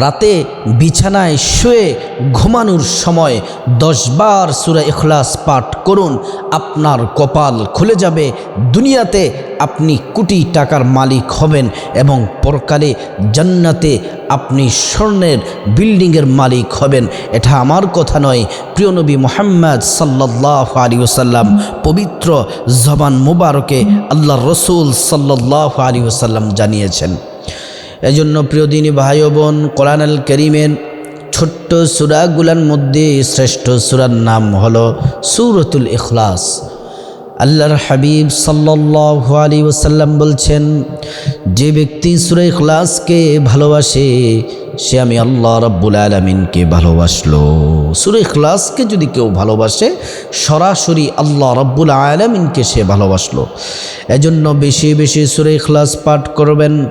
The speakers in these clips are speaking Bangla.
রাতে বিছানায় শুয়ে ঘুমানোর সময় দশবার সুরা ইখলাস পাঠ করুন, আপনার কপাল খুলে যাবে, দুনিয়াতে আপনি কোটি টাকার মালিক হবেন এবং পরকালে জান্নাতে আপনি স্বর্ণের বিল্ডিংয়ের মালিক হবেন। এটা আমার কথা নয় প্রিয়নবী মোহাম্মদ সাল্লাহ আলী ওসাল্লাম পবিত্র জবান মুবারকে আল্লাহ রসুল সাল্লাহ আলী ওসাল্লাম জানিয়েছেন। এজন্য প্রিয় দিনী ভাই বোন কোরআন আল করিমের ছোট্ট সুরাগুলার মধ্যে শ্রেষ্ঠ সুরার নাম হল সুরতুল ইখলাস। আল্লাহর হাবিব সাল্লি ওসাল্লাম বলছেন, যে ব্যক্তি সুরা ইখলাসকে ভালোবাসে সে আমি আল্লাহ রব্বুল আলমিনকে ভালোবাসলো। সুরে ইখলাসকে যদি কেউ ভালোবাসে, সরাসরি আল্লাহ রব্বুল আলমিনকে সে ভালোবাসলো। এজন্য বেশি বেশি সুরে ইখলাস পাঠ করবেন।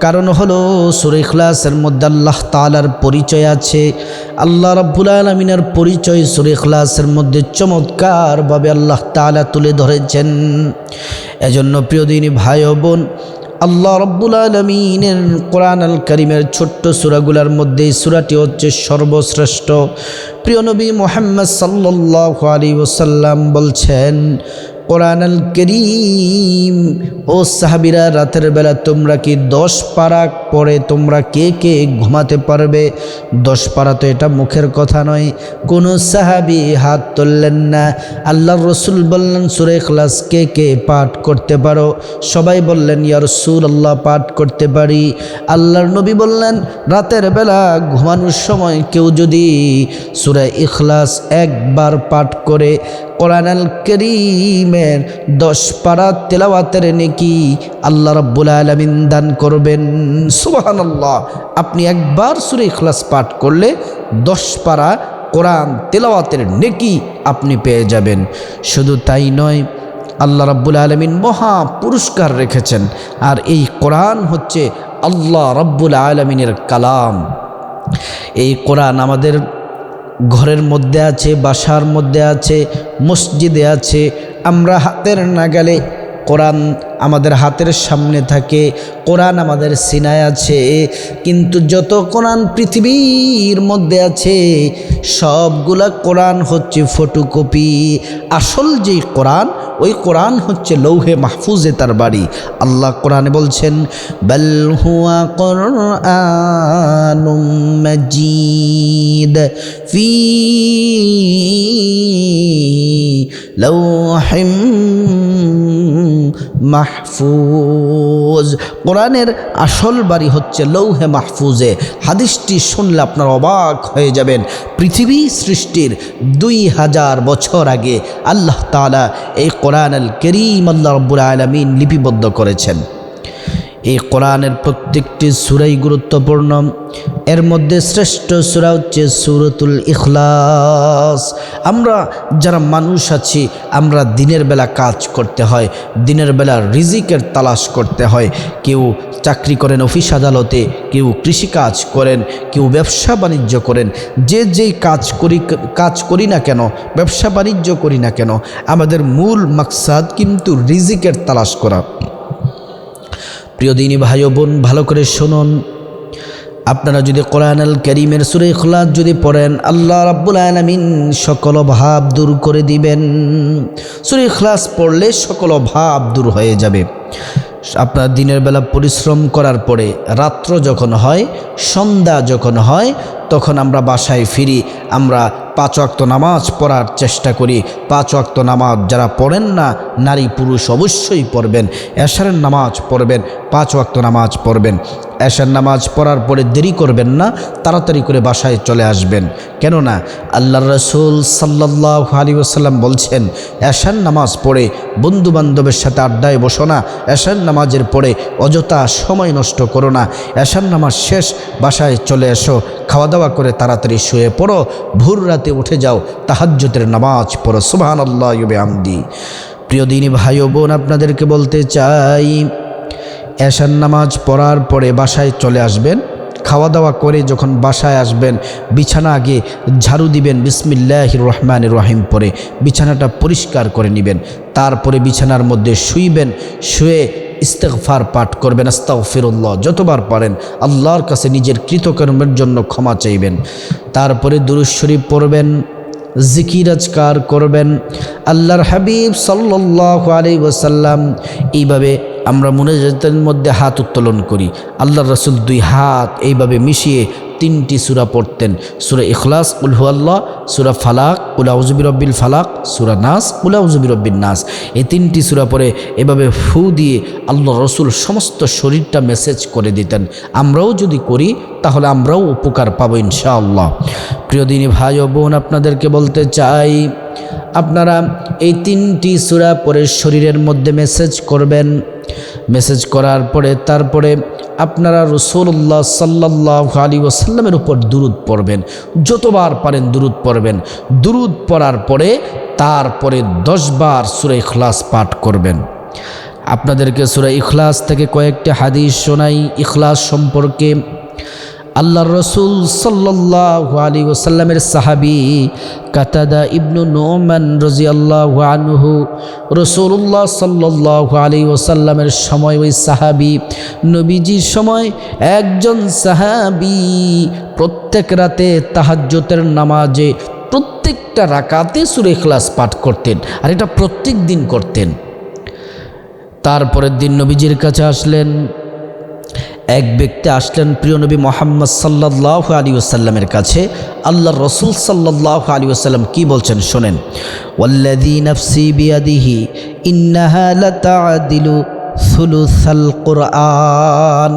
কারণ হলো, সুরে ইখলাসের মধ্যে আল্লাহ তালার পরিচয় আছে। আল্লাহ রব্বুল আলমিনের পরিচয় সুরে ইখলাসের মধ্যে চমৎকারভাবে আল্লাহ তালা তুলে ধরেছেন। এজন্য প্রিয় দিনী ভাই বোন আল্লাহ রব্বুল আলমিনের কোরআন আল করিমের ছোট্ট সুরাগুলার মধ্যে এই সুরাটি হচ্ছে সর্বশ্রেষ্ঠ। প্রিয়নবী মোহাম্মদ সাল্লাহ আলী ওসাল্লাম বলছেন কোরআন আল করিম। ও সাহাবিরা, রাতের বেলা তোমরা কি দশ পারা পরে তোমরা কে কে ঘুমাতে পারবে? দশ পারা তো এটা মুখের কথা নয়। কোনো সাহাবি হাত তুললেন না। আল্লাহ রসুল বললেন, সুরে ক্লাস কে কে পাঠ করতে পারো? সবাই বললেন ইয়ার সুর আল্লাহ পাঠ করতে পারি। আল্লাহর নবী বললেন, রাতের বেলা ঘুমানোর সময় কেউ যদি সুরে ইখলাস একবার পাঠ করে কোরআন আল করিমের দশ পারা তেলাওয়াতের নেকি আল্লাহ রব্বুল আলমিন দান করবেন। সুবাহান আল্লাহ আপনি একবার সুরে ইখলাস পাঠ করলে দশ পারা কোরআন তেলাওয়াতের নেকি আপনি পেয়ে যাবেন। শুধু তাই নয়, আল্লাহ রব্বুল আলমিন মহা পুরস্কার রেখেছেন। আর এই কোরআন হচ্ছে আল্লাহ রব্বুল আলমিনের কালাম। এই কোরআন আমাদের ঘরের মধ্যে আছে বাসার মধ্যে আছে মসজিদে আছে আমরা হাতের নাগালে কোরআন আমাদের হাতের সামনে থাকে, কোরআন আমাদের সিনায় আছে, কিন্তু যত কোরআন পৃথিবীর মধ্যে আছে, সবগুলা কোরআন হচ্ছে ফটোকপি। আসল যে কোরআন, ওই কোরআন হচ্ছে লৌহে মাহফুজে তার বাড়ি। আল্লাহ কোরআনে বলছেন, বল ফি লৌহিম মাহফুজ। কোরআনের আসল বাড়ি হচ্ছে লৌহে মাহফুজে। হাদিসটি শুনলে আপনার অবাক হয়ে যাবেন। পৃথিবী সৃষ্টির দুই হাজার বছর আগে আল্লাহ তালা এই কোরআন আল করিম আল্লাহ রব্বুল আলমিন লিপিবদ্ধ করেছেন। এই কোরআনের প্রত্যেকটি সুরাই গুরুত্বপূর্ণ। এর মধ্যে শ্রেষ্ঠ সুরা হচ্ছে সুরতুল ইখলাস। আমরা যারা মানুষ আছি, আমরা দিনের বেলা কাজ করতে হয়, দিনের বেলা রিজিকের তালাশ করতে হয়। কেউ চাকরি করেন, অফিস আদালতে, কেউ কৃষিকাজ করেন, কেউ ব্যবসা বাণিজ্য করেন। যে যেই কাজ করি কাজ করি না কেন, ব্যবসা বাণিজ্য করি না কেন, আমাদের মূল মাকসাদ কিন্তু রিজিকের তালাশ করা। প্রিয় দিনী ভাই বোন, ভালো করে শুনুন। আপনারা যদি কোরআন আল করিমের সুরে খোলাস যদি পড়েন, আল্লাহ রাব্বুল আলমিন সকল ভাব দূর করে দিবেন। সুরে খলাস পড়লে সকল ভাব দূর হয়ে যাবে। আপনার দিনের বেলা পরিশ্রম করার পরে, রাত্র যখন হয়, সন্ধ্যা যখন হয়, তখন আমরা বাসায় ফিরি, আমরা পাঁচ অক্ত নামাজ পড়ার চেষ্টা করি। পাঁচ অক্ত নামাজ যারা পড়েন না নারী পুরুষ অবশ্যই পড়বেন। এশারের নামাজ পড়বেন, পাঁচ অক্ত নামাজ পড়বেন। এশার নামাজ পড়ার পরে দেরি করবেন না, তাড়াতাড়ি করে বাসায় চলে আসবেন। কেননা আল্লাহ রসুল সাল্লাহ আলী ওসাল্লাম বলছেন, এশার নামাজ পড়ে বন্ধু বান্ধবের সাথে আড্ডায় বসো না, এশার নামাজের পরে অযথা সময় নষ্ট করো না, এশার নামাজ শেষ, বাসায় চলে এসো খাওয়া দাওয়া করে তাড়াতাড়ি শুয়ে পড়ো, ভোর রাতে উঠে যাও তাহাজ্যতের নামাজ পড়ো সুবাহান আল্লাহ ইবে আমদি প্রিয় দিনী ভাই বোন, আপনাদেরকে বলতে চাই, এশার নামাজ পড়ার পরে বাসায় চলে আসবেন খাওয়া দাওয়া করে যখন বাসায় আসবেন, বিছানা আগে ঝাড়ু দিবেন বিসমিল্লাহ রহমান রহিম পরে বিছানাটা পরিষ্কার করে নেবেন, তারপরে বিছানার মধ্যে শুইবেন, শুয়ে ইস্তেগফার পাঠ করবেন, আস্তাগফিরুল্লাহ, যতবার পারেন আল্লাহর কাছে নিজের কৃতকর্মের জন্য ক্ষমা চাইবেন, তারপরে দুরুজ শরীফ পড়বেন জিকিরাজকার করবেন আল্লাহর হাবিব সাল্লাহ আলী ওসাল্লাম এইভাবে আমরা মুনাজাতের মধ্যে হাত উত্তোলন করি। আল্লাহ রসুল দুই হাত এইভাবে মিশিয়ে তিনটি সুরা পড়তেন। সুরা ইখলাস উলহু আল্লাহ সুরা ফালাক উলাউজুবি রব্বিল ফালাক, সুরা নাস উলাউজুবি রব্বিন নাস। এই তিনটি সুরা পরে এভাবে ফু দিয়ে আল্লাহ রসুল সমস্ত শরীরটা মেসেজ করে দিতেন। আমরাও যদি করি, তাহলে আমরাও উপকার পাবো ইনশাআল্লাহ। প্রিয় দিনী ভাই ও বোন, আপনাদেরকে বলতে চাই, আপনারা এই তিনটি সুরা পরে শরীরের মধ্যে মেসেজ করবেন মেসেজ করার পরে তারপরে আপনারা রসুল্লাহ সাল্লাহ আলী ওসাল্লামের উপর দুরুদ পড়বেন। যতবার পারেন দুরুদ পড়বেন। দুরুদ পড়ার পরে তারপরে দশবার সুরে ইখলাস পাঠ করবেন। আপনাদেরকে সুরে ইখলাস থেকে কয়েকটি হাদিস শোনাই। ইখলাস সম্পর্কে আল্লাহ রসুল সাল্লাহ আলী ওসাল্লামের সাহাবি কাতাদা ইবনু নোমান রজি আল্লাহ আনহু রসুল্লাহ সাল্লাহ আলী ওসাল্লামের সময় ওই সাহাবি, নবীজির সময় একজন সাহাবি প্রত্যেক রাতে তাহাজ্যতের নামাজে প্রত্যেকটা রাকাতে সুরে ক্লাস পাঠ করতেন আর এটা প্রত্যেক দিন করতেন। তারপরের দিন নবীজির কাছে আসলেন এক ব্যক্তি আসলেন প্রিয় নবী মোহাম্মদ সাল্লাহ আলী ওসাল্লামের কাছে আল্লাহ রসুল সাল্লাহ আলী ওসাল্লাম কী বলছেন শোনেন সুলুসাল কোরআন।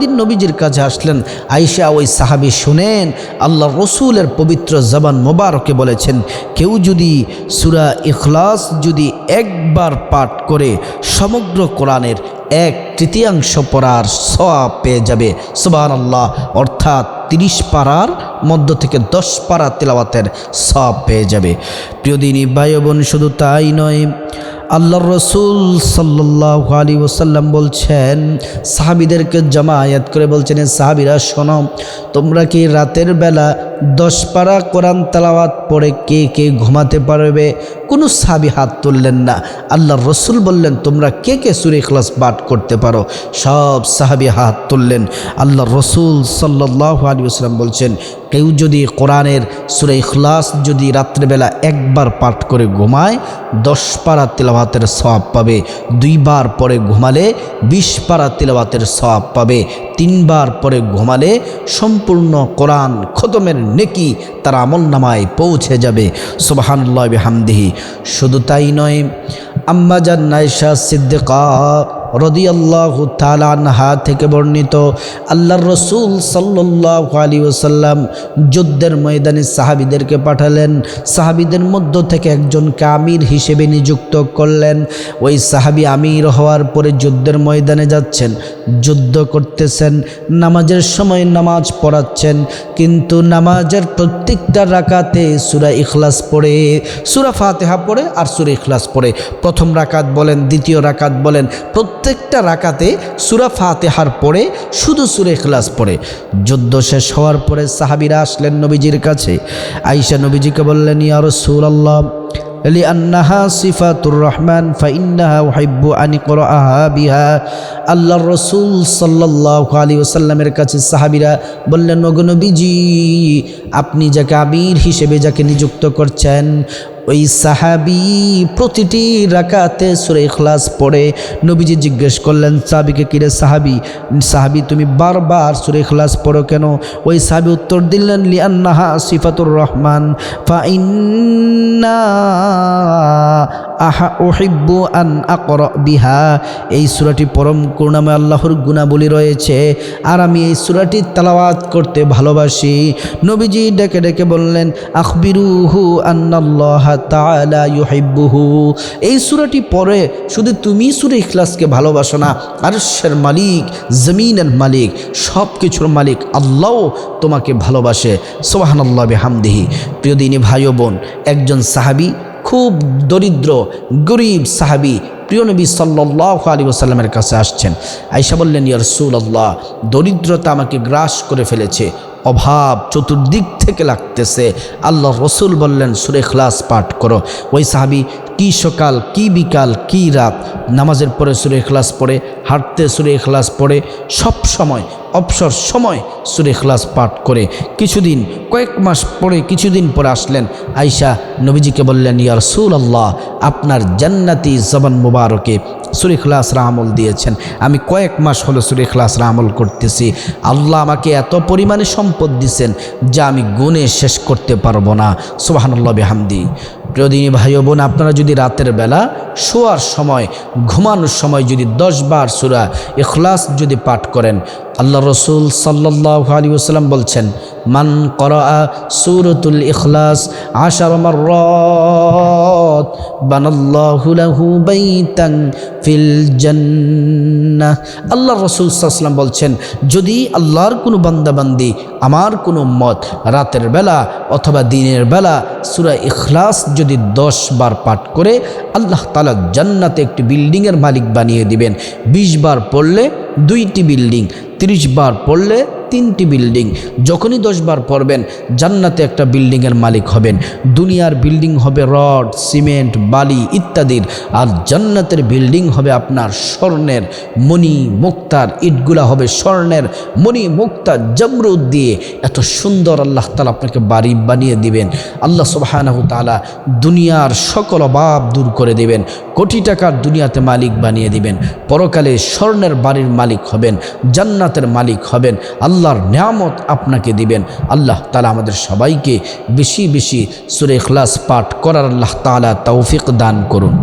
দিন নবীজির কাছে আসলেন আইসা ওই সাহাবি শুনেন আল্লাহ রসুলের পবিত্র জবান মোবারকে বলেছেন, কেউ যদি সুরা ইখলাস যদি একবার পাঠ করে সমগ্র কোরআনের এক তৃতীয়াংশ পড়ার সওয়াব পেয়ে যাবে। সুবান আল্লাহ অর্থাৎ তিরিশ পাড়ার মধ্য থেকে দশ পাড়া তেলাওয়াতের সব পেয়ে যাবে। প্রিয় দিনী ভাই বোন, শুধু তাই নয় আল্লাহ রসুল সাল্লাহ আলী ওসাল্লাম বলছেন, সাহাবিদেরকে জামায়াত করে বলছেন, "এ সাহাবিরা, শোনো, তোমরা কি রাতের বেলা দশ পারা কোরআন তালাওয়াত পড়ে কে কে ঘুমাতে পারবে? কোনো সাহাবি হাত তুললেন না। আল্লাহ রসুল বললেন, তোমরা কে কে সুরে ক্লাস পাঠ করতে পারো? সব সাহাবি হাত তুললেন। আল্লাহ রসুল সাল্লাহ আলী ওসাল্লাম বলছেন, কেউ যদি কোরআনের সুরে ইখলাস যদি রাত্রেবেলা একবার পাঠ করে ঘুমায়, দশ পারা তেলাওয়াতের সব পাবে। দুইবার পরে ঘুমালে বিশ পারা তেলাওয়াতের সব পাবে। তিনবার পরে ঘুমালে সম্পূর্ণ কোরআন খতমের নেকি তার আমল নামায় পৌঁছে যাবে। সোবাহান্লাহ হামদিহি শুধু তাই নয় আম্মাজান নাইশা সিদ্দিকা রদিয়াল্লাহ তালানহা থেকে বর্ণিত আল্লাহর রসুল সাল্লাহ আলী ওসাল্লাম যুদ্ধের ময়দানে সাহাবিদেরকে পাঠালেন। সাহাবিদের মধ্য থেকে একজনকে আমির হিসেবে নিযুক্ত করলেন। ওই সাহাবি আমির হওয়ার পরে যুদ্ধের ময়দানে যাচ্ছেন, যুদ্ধ করতেছেন, নামাজের সময় নামাজ পড়াচ্ছেন, কিন্তু নামাজের প্রত্যেকটা রাকাতে সুরা ইখলাস পড়ে, সুরা ফাতেহা পড়ে আর সুরা ইখলাস পড়ে। প্রথম রাকাত বলেন, দ্বিতীয় রাকাত বলেন প্রত্যেকটা রাকাতে সুরা ফাতেহার পরে শুধু সুরে এখলাস পড়ে। যুদ্ধ শেষ হওয়ার পরে সাহাবিরা আসলেন নবীজির কাছে। আইসা নবীজিকে বললেন, ইয়া আল্লাহ লিআন্নাহা সিফাতুর রহমান, ফাইন্নাহা উহিব্বু আন আহা বিহা। আল্লাহ রসুল সাল্লাল্লাহু আলাইহি ওসাল্লামের কাছে সাহাবিরা বললেন, ওগো আপনি যাকে আবির হিসেবে যাকে নিযুক্ত করছেন ওই সাহাবি প্রতিটি রাকাতে সুরে ইখলাস পড়ে। নবীজি জিজ্ঞেস করলেন, সাহাবিকে কিরে সাহাবি? সাহাবি, তুমি বারবার সুরে ইখলাস পড়ো কেন? ওই সাহাবি উত্তর দিলেন লিয়ান্নাহা সিফাতুর রহমান, ফা ইন্না আহা ওহিব্বু আন আকর বিহা। এই সুরাটি পরম করুণাময় আল্লাহর গুণাবলী রয়েছে। আর আমি এই সুরাটি তালাওয়াত করতে ভালোবাসি। নবীজি ডেকে ডেকে বললেন, আখবিরুহু আন্নাল্লাহ তাআলা ইউহিব্বুহু। এই সুরাটি পরে শুধু তুমি সুরে ইখলাসকে ভালোবাসো না, আরশের মালিক, জমিনের মালিক সব কিছুর মালিক আল্লাহ তোমাকে ভালোবাসে। সোহানাল্লাহ হামদিহি প্রিয় দিনী ভাই বোন, একজন সাহাবি খুব দরিদ্র গরিব সাহাবি প্রিয় নবী সাল্লাহ আলী ওসাল্লামের কাছে আসছেন। আইসা বললেন ইয়ার আল্লাহ দরিদ্রতা আমাকে গ্রাস করে ফেলেছে, অভাব চতুর্দিক থেকে লাগতেছে। আল্লাহ রসুল বললেন, সুরে খ্লাস পাঠ করো। ওই সাহাবি কি সকাল, কি বিকাল, কি রাত, নামাজের পরে সুরে এখলাস পড়ে, হাঁটতে সুরে এখলাস পড়ে, সব সময়, অবসর সময় সুরে খ্লাস পাঠ করে। কিছুদিন, কয়েক মাস পরে, কিছুদিন পরে আসলেন। আয়সা নবীজিকে বললেন ইয়ার সুল আল্লাহ আপনার জান্নাতি জবান মুবারকে সুরে ইখলাসরা আমল দিয়েছেন। আমি কয়েক মাস হলো সুরে ইখলাসরা আমল করতেছি। আল্লাহ আমাকে এত পরিমাণে সম্পদ দিছেন যা আমি গুণে শেষ করতে পারব না। সুবাহান্লাহ বেহামদি। প্রিয়দিনী ভাই বোন, আপনারা যদি রাতের বেলা শোয়ার সময়, ঘুমানোর সময় যদি দশ বার সুরা ইখলাস যদি পাঠ করেন, আল্লাহ রসুল সাল্লাহ আলী ওসাল্লাম বলছেন, মান করা সুরতুল ইখলাস আশার মাররাত বানাল্লাহু লাহু বাইতান ফিল জান্নাহ। আল্লাহ রসুল সাল্লাম বলছেন, যদি আল্লাহর কোনো বান্দাবান্দি আমার কোনো মত রাতের বেলা অথবা দিনের বেলা সুরা ইখলাস যদি দশ বার পাঠ করে, আল্লাহ তালা জান্নাতে একটি বিল্ডিংয়ের মালিক বানিয়ে দিবেন। বিশ বার পড়লে দুইটি বিল্ডিং, তিরিশ বার পড়লে তিনটি বিল্ডিং, যখনই দশবার পড়বেন, জান্নাতে একটা বিল্ডিংয়ের মালিক হবেন। দুনিয়ার বিল্ডিং হবে রড, সিমেন্ট, বালি ইত্যাদির, আর জান্নাতের বিল্ডিং হবে আপনার স্বর্ণের, মণি মুক্তার, ইটগুলা হবে স্বর্ণের, মণি মুক্তা জমরুদ দিয়ে এত সুন্দর আল্লাহ তালা আপনাকে বাড়ি বানিয়ে দিবেন। আল্লাহ সুবাহানাহ তালা দুনিয়ার সকল অভাব দূর করে দিবেন। কোটি টাকার দুনিয়াতে মালিক বানিয়ে দিবেন। পরকালে স্বর্ণের বাড়ির মালিক হবেন, জান্নাতের মালিক হবেন, আল্লাহর নিয়ামত আপনাকে দিবেন। আল্লাহ তালা আমাদের সবাইকে বেশি বেশি সুরে খ্লাস পাঠ করার আল্লাহ তালা তৌফিক দান করুন।